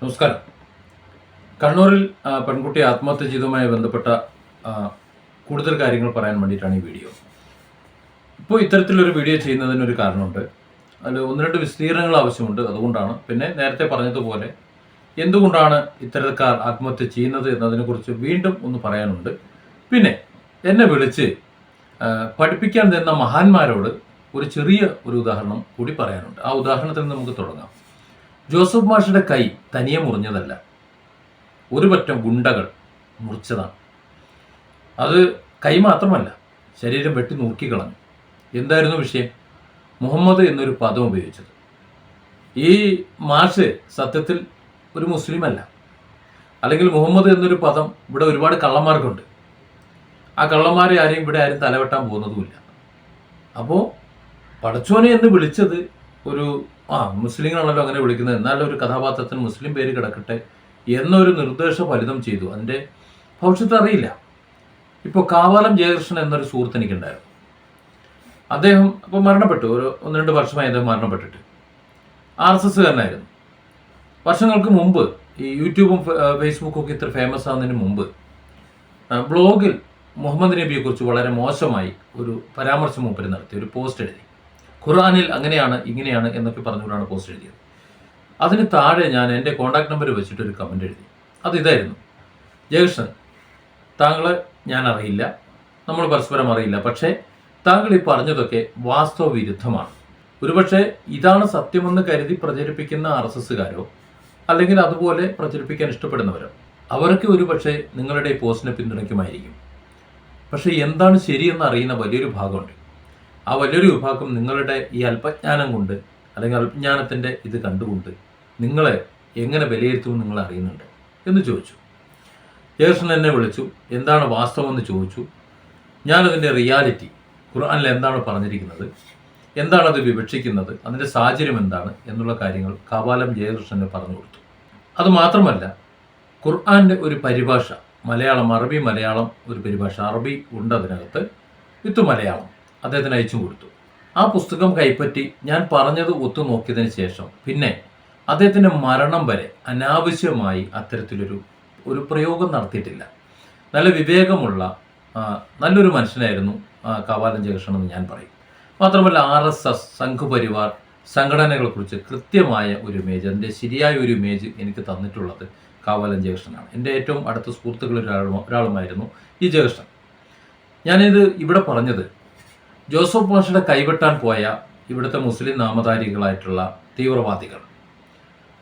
നമസ്കാരം. കണ്ണൂരിൽ പെൺകുട്ടി ആത്മഹത്യ ചെയ്തതുമായി ബന്ധപ്പെട്ട കൂടുതൽ കാര്യങ്ങൾ പറയാൻ വേണ്ടിയിട്ടാണ് ഈ വീഡിയോ. ഇപ്പോൾ ഇത്തരത്തിലൊരു വീഡിയോ ചെയ്യുന്നതിനൊരു കാരണമുണ്ട്. അതിൽ ഒന്ന് രണ്ട് വിശദീകരണങ്ങൾ ആവശ്യമുണ്ട്. അതുകൊണ്ടാണ്. പിന്നെ നേരത്തെ പറഞ്ഞതുപോലെ എന്തുകൊണ്ടാണ് ഇത്തരക്കാർ ആത്മഹത്യ ചെയ്യുന്നത് എന്നതിനെക്കുറിച്ച് വീണ്ടും ഒന്ന് പറയാനുണ്ട്. പിന്നെ എന്നെ വിളിച്ച് പഠിപ്പിക്കാൻ തന്ന മഹാന്മാരോട് ഒരു ചെറിയ ഒരു ഉദാഹരണം കൂടി പറയാനുണ്ട്. ആ ഉദാഹരണത്തിൽ നമുക്ക് തുടങ്ങാം. ജോസഫ് മാഷിയുടെ കൈ തനിയെ മുറിഞ്ഞതല്ല. ഒരു പറ്റം ഗുണ്ടകൾ മുറിച്ചതാണ്. അത് കൈ മാത്രമല്ല ശരീരം വെട്ടി നുറുക്കിക്കളഞ്ഞു. എന്തായിരുന്നു വിഷയം? മുഹമ്മദ് എന്നൊരു പദം ഉപയോഗിച്ചത്. ഈ മാഷ് സത്യത്തിൽ ഒരു മുസ്ലിമല്ല. അല്ലെങ്കിൽ മുഹമ്മദ് എന്നൊരു പദം ഇവിടെ ഒരുപാട് കള്ളന്മാർക്കുണ്ട്. ആ കള്ളന്മാരെ ആരെയും ഇവിടെ ആരും തലവെട്ടാൻ പോകുന്നതുമില്ല. അപ്പോൾ പടച്ചോനെ എന്ന് വിളിച്ചത് ഒരു ആ മുസ്ലിങ്ങളാണല്ലോ അങ്ങനെ വിളിക്കുന്നത്. എന്നാലും ഒരു കഥാപാത്രത്തിന് മുസ്ലിം പേര് കിടക്കട്ടെ എന്നൊരു നിർദ്ദേശ ഫലിതം ചെയ്തു. അതിന്റെ ഭവിഷ്യത്ത് അറിയില്ല. ഇപ്പോൾ കാവാലം ജയകൃഷ്ണൻ എന്നൊരു സുഹൃത്ത് എനിക്കുണ്ടായിരുന്നു. അദ്ദേഹം അപ്പോൾ മരണപ്പെട്ടു. ഒരു ഒന്ന് രണ്ട് വർഷമായി അദ്ദേഹം മരണപ്പെട്ടിട്ട്. ആർ എസ് എസ്സുകാരനായിരുന്നു വർഷങ്ങൾക്ക് മുമ്പ് ഈ യൂട്യൂബും ഫേസ്ബുക്കും ഒക്കെ ഇത്ര ഫേമസ് ആവുന്നതിന് മുമ്പ് ബ്ലോഗിൽ മുഹമ്മദ് നബിയെക്കുറിച്ച് വളരെ മോശമായി ഒരു പരാമർശം മൂപ്പര് നടത്തി ഒരു പോസ്റ്റ് എഴുതി. ഖുർആനിൽ അങ്ങനെയാണ് ഇങ്ങനെയാണ് എന്നൊക്കെ പറഞ്ഞുകൊണ്ടാണ് പോസ്റ്റ് എഴുതിയത്. അതിന് താഴെ ഞാൻ എന്റെ കോൺടാക്ട് നമ്പർ വെച്ചിട്ട് ഒരു കമന്റ് എഴുതി. അത് ഇതായിരുന്നു. ജയകൃഷ്ണൻ താങ്കളെ ഞാൻ അറിയില്ല നമ്മൾ പരസ്പരം അറിയില്ല പക്ഷേ താങ്കൾ ഈ പറഞ്ഞതൊക്കെ വാസ്തവ വിരുദ്ധമാണ്. ഒരുപക്ഷെ ഇതാണ് സത്യമെന്ന് കരുതി പ്രചരിപ്പിക്കുന്ന ആർ എസ് എസ്സുകാരോ അല്ലെങ്കിൽ അതുപോലെ പ്രചരിപ്പിക്കാൻ ഇഷ്ടപ്പെടുന്നവരോ അവർക്ക് ഒരുപക്ഷെ നിങ്ങളുടെ പോസ്റ്റിനെ പിന്തുണയ്ക്കുമായിരിക്കും. പക്ഷേ എന്താണ് ശരിയെന്ന് അറിയുന്ന വലിയൊരു ഭാഗമുണ്ട്. ആ വലിയൊരു വിഭാഗം നിങ്ങളുടെ ഈ അല്പജ്ഞാനം കൊണ്ട് അല്ലെങ്കിൽ അല്പജ്ഞാനത്തിന്റെ ഇത് കണ്ടുകൊണ്ട് നിങ്ങളെ എങ്ങനെ വിലയിരുത്തുമെന്ന് നിങ്ങൾ അറിയുന്നുണ്ട് എന്ന് ചോദിച്ചു. ജയകൃഷ്ണൻ എന്നെ വിളിച്ചു എന്താണ് വാസ്തവമെന്ന് ചോദിച്ചു. ഞാനതിന്റെ റിയാലിറ്റി ഖുർആനിൽ എന്താണ് പറഞ്ഞിരിക്കുന്നത് എന്താണ് അത് വിവക്ഷിക്കുന്നത് അതിന്റെ സാഹചര്യം എന്താണ് എന്നുള്ള കാര്യങ്ങൾ കാവാലം ജയകൃഷ്ണന് പറഞ്ഞു കൊടുത്തു. അത് മാത്രമല്ല ഖുർആന്റെ ഒരു പരിഭാഷ മലയാളം അറബി മലയാളം ഒരു പരിഭാഷ അറബി ഉണ്ട് അതിനകത്ത് വിത്ത് മലയാളം. അദ്ദേഹത്തിന് അയച്ചു കൊടുത്തു. ആ പുസ്തകം കൈപ്പറ്റി ഞാൻ പറഞ്ഞത് ഒത്തു നോക്കിയതിന് ശേഷം പിന്നെ അദ്ദേഹത്തിന്റെ മരണം വരെ അനാവശ്യമായി അത്തരത്തിലൊരു ഒരു പ്രയോഗം നടത്തിയിട്ടില്ല. നല്ല വിവേകമുള്ള നല്ലൊരു മനുഷ്യനായിരുന്നു കാവാലം ജയകൃഷ്ണൻ എന്ന് ഞാൻ പറയും. മാത്രമല്ല ആർ എസ് എസ് സംഘപരിവാർ സംഘടനകളെക്കുറിച്ച് കൃത്യമായ ഒരു ഇമേജ് അതിന്റെ ശരിയായ ഒരു ഇമേജ് എനിക്ക് തന്നിട്ടുള്ളത് കാവാലം ജയകൃഷ്ണനാണ്. എന്റെ ഏറ്റവും അടുത്ത സുഹൃത്തുക്കളിൽ ഒരാളും ഒരാളുമായിരുന്നു ഈ ജയകൃഷ്ണൻ. ഞാനിത് ഇവിടെ പറഞ്ഞത് ജോസഫ് മാഷയുടെ കൈവെട്ടാൻ പോയ ഇവിടുത്തെ മുസ്ലിം നാമധാരികളായിട്ടുള്ള തീവ്രവാദികൾ.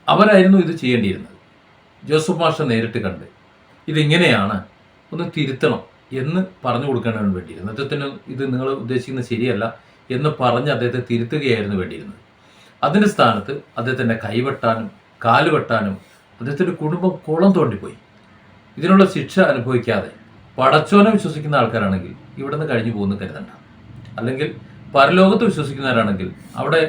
അവരായിരുന്നു ഇത് ചെയ്യേണ്ടിയിരുന്നത്. ജോസഫ് മാഷ നേരിട്ട് കണ്ട് ഇതിങ്ങനെയാണ് ഒന്ന് തിരുത്തണം എന്ന് പറഞ്ഞു കൊടുക്കാനാണ് വേണ്ടിയിരുന്നത് അദ്ദേഹത്തിന് ഇത് നിങ്ങൾ ഉദ്ദേശിക്കുന്നത് ശരിയല്ല എന്ന് പറഞ്ഞ് അദ്ദേഹത്തെ തിരുത്തുകയായിരുന്നു വേണ്ടിയിരുന്നത്. അതിന്റെ സ്ഥാനത്ത് അദ്ദേഹത്തിന്റെ കൈവെട്ടാനും കാലുവെട്ടാനും അദ്ദേഹത്തിന്റെ കുടുംബം കുളം തോണ്ടിപ്പോയി. ഇതിനുള്ള ശിക്ഷ അനുഭവിക്കാതെ പടച്ചോനെ വിശ്വസിക്കുന്ന ആൾക്കാരാണെങ്കിൽ ഇവിടുന്ന് കഴിഞ്ഞു പോകുന്നു കരുതണ്ട. അല്ലെങ്കിൽ പരലോകത്ത് വിശ്വസിക്കുന്നവരാണെങ്കിൽ അവിടെ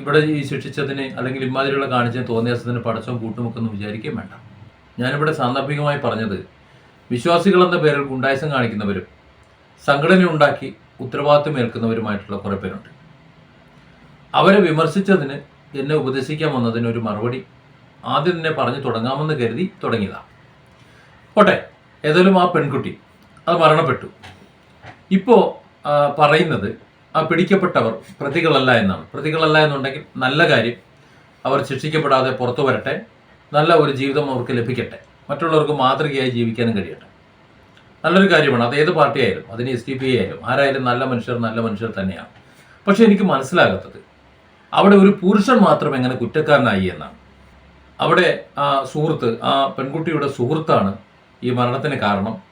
ഇവിടെ ഈ ശിക്ഷിച്ചതിന് അല്ലെങ്കിൽ ഇമാതിരിയുള്ള കാണിച്ചതിന് തോന്നിയാസത്തിന് പടച്ചോൻ കൂട്ടുമുക്കെന്ന് വിചാരിക്കുകയും വേണ്ട. ഞാനിവിടെ സാന്ദർഭികമായി പറഞ്ഞത് വിശ്വാസികൾ എന്ന പേരിൽ ഗുണ്ടായസം കാണിക്കുന്നവരും സംഘടന ഉണ്ടാക്കി ഉത്തരവാദിത്വം ഏൽക്കുന്നവരുമായിട്ടുള്ള കുറേ പേരുണ്ട്. അവരെ വിമർശിച്ചതിന് എന്നെ ഉപദേശിക്കാൻ വന്നതിന് ഒരു മറുപടി ആദ്യം തന്നെ പറഞ്ഞു തുടങ്ങാമെന്ന് കരുതി തുടങ്ങിയതാണ് പോട്ടെ ഏതായാലും ആ പെൺകുട്ടി അത് മരണപ്പെട്ടു. ഇപ്പോൾ പറയുന്നത് ആ പിടിക്കപ്പെട്ടവർ പ്രതികളല്ല എന്നാണ്. പ്രതികളല്ല എന്നുണ്ടെങ്കിൽ നല്ല കാര്യം. അവർ ശിക്ഷിക്കപ്പെടാതെ പുറത്തു വരട്ടെ. നല്ല ഒരു ജീവിതം അവർക്ക് ലഭിക്കട്ടെ. മറ്റുള്ളവർക്ക് മാതൃകയായി ജീവിക്കാനും കഴിയട്ടെ. നല്ലൊരു കാര്യമാണ്. അത് ഏത് പാർട്ടിയായാലും അതിന് എസ് ഡി പി ആയാലും ആരായാലും നല്ല മനുഷ്യർ നല്ല മനുഷ്യർ തന്നെയാണ്. പക്ഷെ എനിക്ക് മനസ്സിലാകാത്തത് അവിടെ ഒരു പുരുഷൻ മാത്രം എങ്ങനെ കുറ്റക്കാരനായി എന്നാണ്. അവിടെ ആ സുഹൃത്ത് ആ പെൺകുട്ടിയുടെ സുഹൃത്താണ് ഈ മരണത്തിന് കാരണം.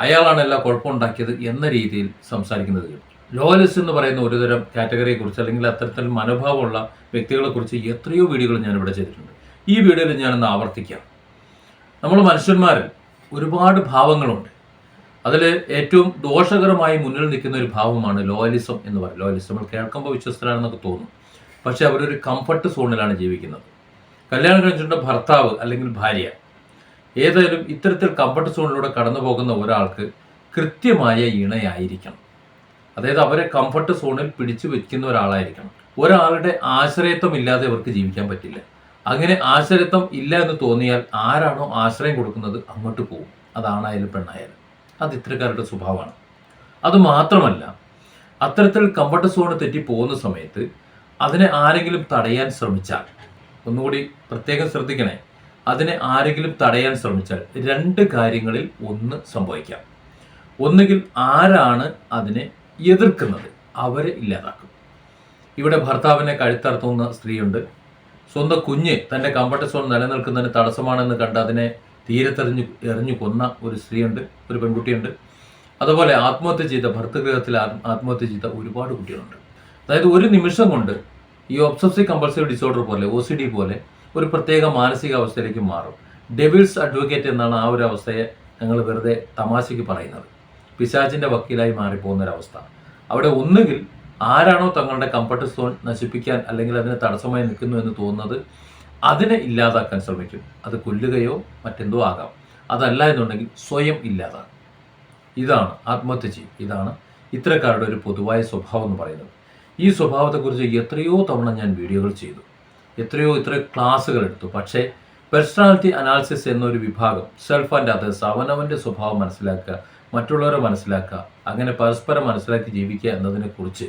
അയാളാണ് എല്ലാ കുഴപ്പമുണ്ടാക്കിയത് എന്ന രീതിയിൽ സംസാരിക്കുന്നത് ലോയലിസ്റ്റ് എന്ന് പറയുന്ന ഒരുതരം കാറ്റഗറിയെ കുറിച്ച് അല്ലെങ്കിൽ അത്തരത്തിൽ മനോഭാവമുള്ള വ്യക്തികളെ കുറിച്ച് എത്രയോ വീഡിയോകൾ ഞാൻ ഇവിടെ ചെയ്തിട്ടുണ്ട്. ഈ വീഡിയോയിൽ ഞാനൊന്ന് ആവർത്തിക്കാം. നമ്മൾ മനുഷ്യന്മാരിൽ ഒരുപാട് ഭാവങ്ങളുണ്ട്. അതിൽ ഏറ്റവും ദോഷകരമായി മുന്നിൽ നിൽക്കുന്ന ഒരു ഭാവമാണ് ലോയലിസം എന്ന് പറയും ലോയലിസം നമ്മൾ കേൾക്കുമ്പോൾ വിശ്വസ്തരാണെന്നൊക്കെ തോന്നും. പക്ഷെ അവരൊരു കംഫർട്ട് സോണിലാണ് ജീവിക്കുന്നത്. കല്യാണം കഴിച്ചിട്ടുള്ള ഭർത്താവ് അല്ലെങ്കിൽ ഭാര്യ ഏതായാലും ഇത്തരത്തിൽ കംഫർട്ട് സോണിലൂടെ കടന്നു പോകുന്ന ഒരാൾക്ക് കൃത്യമായ ഇണയായിരിക്കണം. അതായത് അവരെ കംഫർട്ട് സോണിൽ പിടിച്ചു വെക്കുന്ന ഒരാളായിരിക്കണം. ഒരാളുടെ ആശ്രയത്വം ഇല്ലാതെ അവർക്ക് ജീവിക്കാൻ പറ്റില്ല. അങ്ങനെ ആശ്രയത്വം ഇല്ല എന്ന് തോന്നിയാൽ ആരാണോ ആശ്രയം കൊടുക്കുന്നത് അങ്ങോട്ട് പോകും. അതാണായാലും പെണ്ണായാലും. അത് ഇത്തരക്കാരുടെ സ്വഭാവമാണ്. അത് മാത്രമല്ല അത്തരത്തിൽ കംഫർട്ട് സോണ് തെറ്റി പോകുന്ന സമയത്ത് അതിനെ ആരെങ്കിലും തടയാൻ ശ്രമിച്ചാൽ ഒന്നുകൂടി പ്രത്യേകം ശ്രദ്ധിക്കണേ അതിനെ ആരെങ്കിലും തടയാൻ ശ്രമിച്ചാൽ രണ്ട് കാര്യങ്ങളിൽ ഒന്ന് സംഭവിക്കാം. ഒന്നുകിൽ ആരാണ് അതിനെ എതിർക്കുന്നത്? അവരെ ഇല്ലാതാക്കും. ഇവിടെ ഭർത്താവിനെ കഴുത്തർത്തുന്ന സ്ത്രീയുണ്ട്. സ്വന്തം കുഞ്ഞ് തന്റെ കംഫർട്ട് സോൺ നിലനിൽക്കുന്നതിന് തടസ്സമാണെന്ന് കണ്ട് അതിനെ തീരത്തെറിഞ്ഞു എറിഞ്ഞു കൊന്ന ഒരു സ്ത്രീയുണ്ട് ഒരു പെൺകുട്ടിയുണ്ട്. അതുപോലെ ആത്മഹത്യ ചെയ്ത ഭർത്തൃഗൃഹത്തിൽ ആത്മഹത്യ ചെയ്ത ഒരുപാട് കുട്ടികളുണ്ട്. അതായത് ഒരു നിമിഷം കൊണ്ട് ഈ ഒബ്സസീവ് കമ്പൾസീവ് ഡിസോർഡർ പോലെ ഒ പോലെ ഒരു പ്രത്യേക മാനസികാവസ്ഥയിലേക്ക് മാറും. ഡെവിൾസ് അഡ്വക്കേറ്റ് എന്നാണ് ആ ഒരു അവസ്ഥയെ ഞങ്ങൾ വെറുതെ തമാശയ്ക്ക് പറയുന്നത്. പിശാചിന്റെ വക്കീലായി മാറിപ്പോകുന്ന ഒരവസ്ഥ അവിടെ ഒന്നുകിൽ ആരാണോ തങ്ങളുടെ കംഫർട്ട് സോൺ നശിപ്പിക്കാൻ അല്ലെങ്കിൽ അതിന് തടസ്സമായി നിൽക്കുന്നു എന്ന് തോന്നുന്നത് അതിനെ ഇല്ലാതാക്കാൻ ശ്രമിക്കും. അത് കൊല്ലുകയോ മറ്റെന്തോ ആകാം. അതല്ല എന്നുണ്ടെങ്കിൽ സ്വയം ഇല്ലാതാകും ഇതാണ് ആത്മഹത്യ ചെയ്യും ഇതാണ് ഇത്തരക്കാരുടെ ഒരു പൊതുവായ സ്വഭാവം എന്ന് പറയുന്നത്. ഈ സ്വഭാവത്തെക്കുറിച്ച് എത്രയോ തവണ ഞാൻ വീഡിയോകൾ ചെയ്തു. എത്രയോ ഇത്ര ക്ലാസ്സുകൾ എടുത്തു. പക്ഷേ പേഴ്സണാലിറ്റി അനാലിസിസ് എന്നൊരു വിഭാഗം സെൽഫ് ആൻഡ് അതേഴ്സ് അവനവന്റെ സ്വഭാവം മനസ്സിലാക്കുക മറ്റുള്ളവരെ മനസ്സിലാക്കുക അങ്ങനെ പരസ്പരം മനസ്സിലാക്കി ജീവിക്കുക എന്നതിനെക്കുറിച്ച്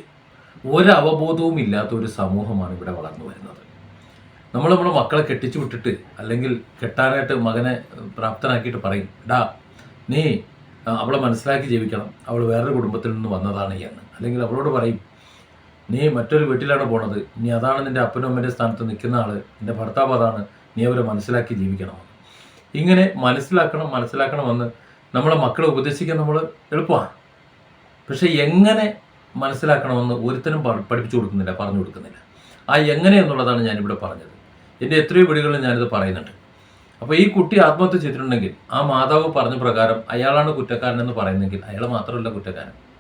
ഒരു അവബോധവും ഇല്ലാത്ത ഒരു സമൂഹമാണ് ഇവിടെ വളർന്നു വരുന്നത്. നമ്മൾ നമ്മുടെ മക്കളെ കെട്ടിച്ചു വിട്ടിട്ട് അല്ലെങ്കിൽ കെട്ടാനായിട്ട് മകനെ പ്രാപ്തനാക്കിയിട്ട് പറയും ഡാ നീ അവളെ മനസ്സിലാക്കി ജീവിക്കണം. അവൾ വേറൊരു കുടുംബത്തിൽ നിന്ന് വന്നതാണ് എന്ന്. അല്ലെങ്കിൽ അവളോട് പറയും നീ മറ്റൊരു വീട്ടിലാണ് പോണത്. നീ അതാണ് നിന്റെ അപ്പനും അമ്മന്റെ സ്ഥാനത്ത് നിൽക്കുന്ന ആൾ. നിന്റെ ഭർത്താവ് അതാണ്. നീ അവരെ മനസ്സിലാക്കി ജീവിക്കണം ഇങ്ങനെ മനസ്സിലാക്കണം മനസ്സിലാക്കണമെന്ന് നമ്മളെ മക്കളെ ഉപദേശിക്കാൻ നമ്മൾ എളുപ്പമാണ്. പക്ഷെ എങ്ങനെ മനസ്സിലാക്കണമെന്ന് ഒരുത്തനും പ- പഠിപ്പിച്ചു കൊടുക്കുന്നില്ല പറഞ്ഞു കൊടുക്കുന്നില്ല. ആ എങ്ങനെ എന്നുള്ളതാണ് ഞാനിവിടെ പറഞ്ഞത്. എന്റെ എത്രയോ വീടുകളിൽ ഞാനിത് പറയുന്നുണ്ട്. അപ്പോൾ ഈ കുട്ടി ആത്മഹത്യ ചെയ്തിട്ടുണ്ടെങ്കിൽ ആ മാതാവ് പറഞ്ഞ പ്രകാരം അയാളാണ് കുറ്റക്കാരൻ എന്ന് പറയുന്നെങ്കിൽ അയാൾ മാത്രമല്ല കുറ്റക്കാരൻ.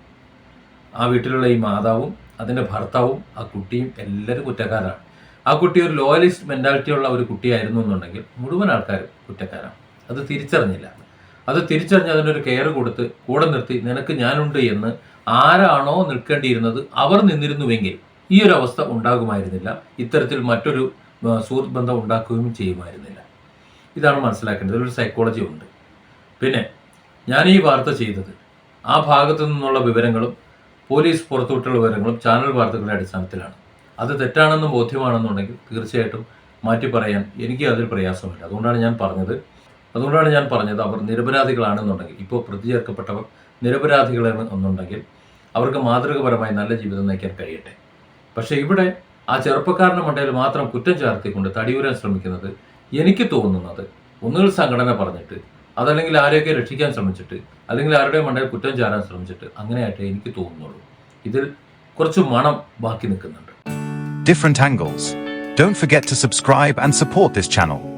ആ വീട്ടിലുള്ള ഈ മാതാവും അതിന്റെ ഭർത്താവും ആ കുട്ടിയും എല്ലാവരും കുറ്റക്കാരാണ്. ആ കുട്ടി ഒരു ലോയലിസ്റ്റ് മെന്റാലിറ്റി ഉള്ള ഒരു കുട്ടിയായിരുന്നു എന്നുണ്ടെങ്കിൽ മുഴുവൻ ആൾക്കാരും കുറ്റക്കാരാണ്. അത് തിരിച്ചറിഞ്ഞില്ല. അത് തിരിച്ചറിഞ്ഞ് അതിനൊരു കെയർ കൊടുത്ത് കൂടെ നിർത്തി നിനക്ക് ഞാനുണ്ട് എന്ന് ആരാണോ നിൽക്കേണ്ടിയിരുന്നത് അവർ നിന്നിരുന്നുവെങ്കിൽ ഈ ഒരു അവസ്ഥ ഉണ്ടാകുമായിരുന്നില്ല. ഇത്തരത്തിൽ മറ്റൊരു സുഹൃത്ത് ബന്ധം ഉണ്ടാക്കുകയും ചെയ്യുമായിരുന്നില്ല. ഇതാണ് മനസ്സിലാക്കേണ്ടത്. ഒരു സൈക്കോളജി ഉണ്ട്. പിന്നെ ഞാൻ ഈ വാർത്ത ചെയ്തത് ആ ഭാഗത്തു നിന്നുള്ള വിവരങ്ങളും പോലീസ് പുറത്തുവിട്ടുള്ള വിവരങ്ങളും ചാനൽ വാർത്തകളുടെ അടിസ്ഥാനത്തിലാണ്. അത് തെറ്റാണെന്നും ബോധ്യമാണെന്നുണ്ടെങ്കിൽ തീർച്ചയായിട്ടും മാറ്റി പറയാൻ എനിക്ക് അതിൽ പ്രയാസമില്ല അതുകൊണ്ടാണ് ഞാൻ പറഞ്ഞത്. അതുകൊണ്ടാണ് ഞാൻ പറഞ്ഞത് അവർ നിരപരാധികളാണെന്നുണ്ടെങ്കിൽ ഇപ്പോൾ പ്രതി ചേർക്കപ്പെട്ടവർ നിരപരാധികളാണ് എന്നുണ്ടെങ്കിൽ അവർക്ക് മാതൃകപരമായി നല്ല ജീവിതം നയിക്കാൻ കഴിയട്ടെ. പക്ഷേ ഇവിടെ ആ ചെറുപ്പക്കാരന്റെ മണ്ടയിൽ മാത്രം കുറ്റം ചാർത്തിക്കൊണ്ട് തടിയൂരാൻ ശ്രമിക്കുന്നത് എനിക്ക് തോന്നുന്നത് ഒന്നുകിൽ സംഘടന പറഞ്ഞിട്ട് അതല്ലെങ്കിൽ ആരെയൊക്കെ രക്ഷിക്കാൻ ശ്രമിച്ചിട്ട് അല്ലെങ്കിൽ ആരുടെ മണ്ടയിൽ കുറ്റം ചാരാൻ ശ്രമിച്ചിട്ട് അങ്ങനെയായിട്ടേ എനിക്ക് തോന്നുന്നുള്ളൂ. ഇതിൽ കുറച്ച് മണം ബാക്കി നിൽക്കുന്നുണ്ട്. Different angles don't forget to subscribe and support this channel.